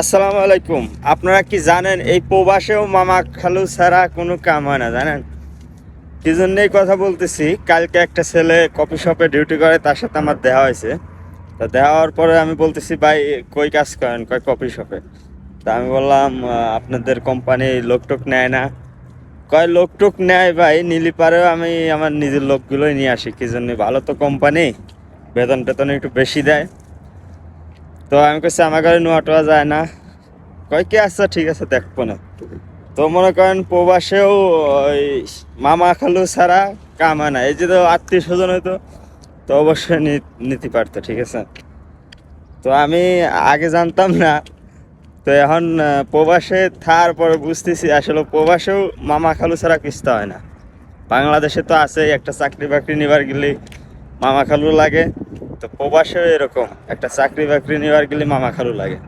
আসসালামু আলাইকুম। আপনারা কি জানেন, এই প্রবাসেও মামা খালু ছাড়া কোনো কাম হয় না, জানেন? কি জন্য এই কথা বলতেছি, কালকে একটা ছেলে কফি শপে ডিউটি করে, তার সাথে আমার দেখা হয়েছে। তা দেখা হওয়ার পরে আমি বলতেছি, ভাই, কই কাজ করেন? কয় কফি শপে? তা আমি বললাম আপনাদের কোম্পানি লোকটোক নেয় না। কয়, লোকটোক নেয় ভাই, নিলি পারেও আমি আমার নিজের লোকগুলোই নিয়ে আসি, কি জন্য? ভালো তো কোম্পানি বেতন টেতন একটু বেশি দেয়। তো আমি কইছি আমার ঘরে নোয়া টোয়া যায় না? কয়, কি আচ্ছা ঠিক আছে দেখব না তো মনে করেন প্রবাসেও ওই মামা খালু ছাড়া কাম না। এই যে তো আত্মীয় স্বজন হয়তো, তো অবশ্যই নিতে পারতো, ঠিক আছে? তো আমি আগে জানতাম না। তো এখন প্রবাসে থার পরে বুঝতেছি, আসলে প্রবাসেও মামা খালু ছাড়া কিস্তা হয় না। বাংলাদেশে তো আছে একটা চাকরি বাকরি নিবার গেলে মামা খালু লাগে। তো প্রবাসেও এরকম একটা চাকরি বাকরি নেওয়ার গেলে মামা খালু লাগে।